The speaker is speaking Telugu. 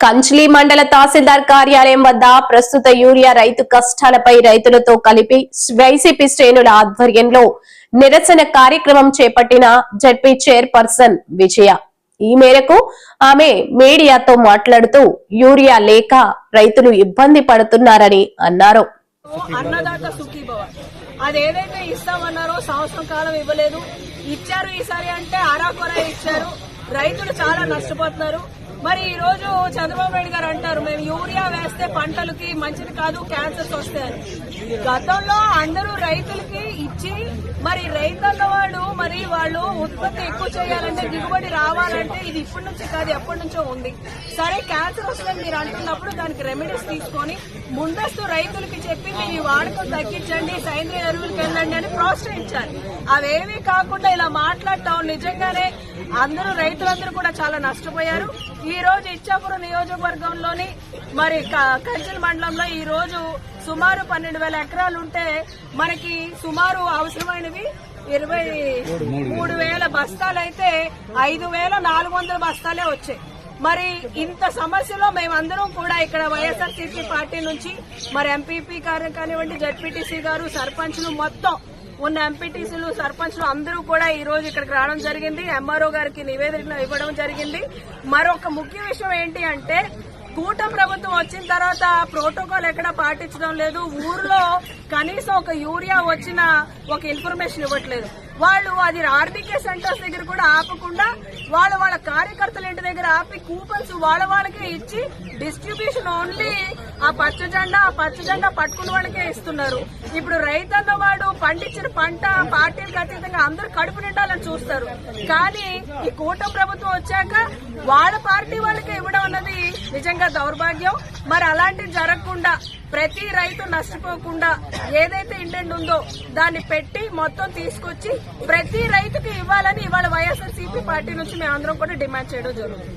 కంచ్లీ మండల తహసీల్దార్ కార్యాలయం వద్ద ప్రస్తుత యూరియా రైతు కష్టాలపై రైతులతో కలిపి వైసీపీ శ్రేణుల ఆధ్వర్యంలో నిరసన కార్యక్రమం చేపట్టిన జడ్పీ చైర్పర్సన్ విజయ. ఈ మేరకు ఆమె మీడియాతో మాట్లాడుతూ యూరియా లేక రైతులు ఇబ్బంది పడుతున్నారని అన్నారు. అన్నదాత సుఖీభవ. అది ఇస్తామన్నారో సంవత్సరం కాలం ఇవ్వలేదు. ఇచ్చారు ఈసారి అంటే అరాకొర ఇచ్చారు. రైతులు చాలా నష్టపోతున్నారు. మరి ఈ రోజు చంద్రబాబు నాయుడు గారు అంటారు మేము యూరియా వేస్తే పంటలకి మంచిది కాదు క్యాన్సర్స్ వస్తాయని. గతంలో అందరూ రైతులకి ఇచ్చి మరి రైతన్న వాడు మరి వాళ్ళు ఉత్పత్తి ఎక్కువ చేయాలంటే దిగుబడి రావాలంటే ఇది ఇప్పటి నుంచి కాదు ఎప్పటి నుంచో ఉంది. సరే క్యాన్సర్ వస్తుందని మీరు అంటున్నప్పుడు దానికి రెమెడీస్ తీసుకొని ముందస్తు రైతులకి చెప్పి మీరు ఈ వాడకం తగ్గించండి సేంద్రియ ఎరువులకు వెళ్ళండి అని ప్రోత్సహించాలి. అవేమీ కాకుండా ఇలా మాట్లాడటం నిజంగానే అందరూ రైతులందరూ కూడా చాలా నష్టపోయారు. ఈ రోజు ఇచ్చాపురం నియోజకవర్గంలోని మరి క- మండలంలో ఈ రోజు సుమారు పన్నెండు వేల ఎకరాలు ఉంటే మనకి సుమారు అవసరమైనవి ఇరవై మూడు వేల బస్తాలైతే ఐదు వేల నాలుగు వందల బస్తాలే వచ్చాయి. మరి ఇంత సమస్యలో మేమందరం కూడా ఇక్కడ వైఎస్ఆర్సీపీ పార్టీ నుంచి మరి ఎంపీపీ గారు కానివ్వండి జడ్పీటీసీ గారు సర్పంచ్లు మొత్తం ఉన్న ఎంపీటీసీలు సర్పంచ్లు అందరూ కూడా ఈ రోజు ఇక్కడికి రావడం జరిగింది. ఎంఆర్ఓ గారికి నివేదిక ఇవ్వడం జరిగింది. మరొక ముఖ్య విషయం ఏంటి అంటే కూటమి ప్రభుత్వం వచ్చిన తర్వాత ప్రోటోకాల్ ఎక్కడ పాటించడం లేదు. ఊర్లో కనీసం ఒక యూరియా వచ్చిన ఒక ఇన్ఫర్మేషన్ ఇవ్వట్లేదు. వాళ్ళు అది ఆర్బీకే సెంటర్స్ దగ్గర కూడా ఆపకుండా వాళ్ళ వాళ్ళ కార్యకర్తల ఇంటి దగ్గర ఆపి కూపన్స్ వాళ్ళ వాళ్ళకే ఇచ్చి డిస్ట్రిబ్యూషన్ ఓన్లీ ఆ పచ్చ జెండా ఆ పచ్చ జెండా పట్టుకున్న వాళ్ళకే ఇస్తున్నారు. ఇప్పుడు రైతన్న వాడు పండించిన పంట పార్టీలకు అతీతంగా అందరూ కడుపు నిండాలని చూస్తారు. కానీ ఈ కూటమి ప్రభుత్వం వచ్చాక వాళ్ళ పార్టీ వాళ్ళకే ఇవ్వడం అన్నది నిజంగా దౌర్భాగ్యం. మరి అలాంటివి జరగకుండా ప్రతి రైతు నష్టపోకుండా ఏదైతే ఇంటెంట్ ఉందో దాన్ని పెట్టి మొత్తం తీసుకొచ్చి ప్రతి రైతుకి ఇవ్వాలని ఇవాళ వైఎస్ఆర్ పార్టీ నుంచి మేము అందరం కూడా డిమాండ్ చేయడం జరుగుతుంది.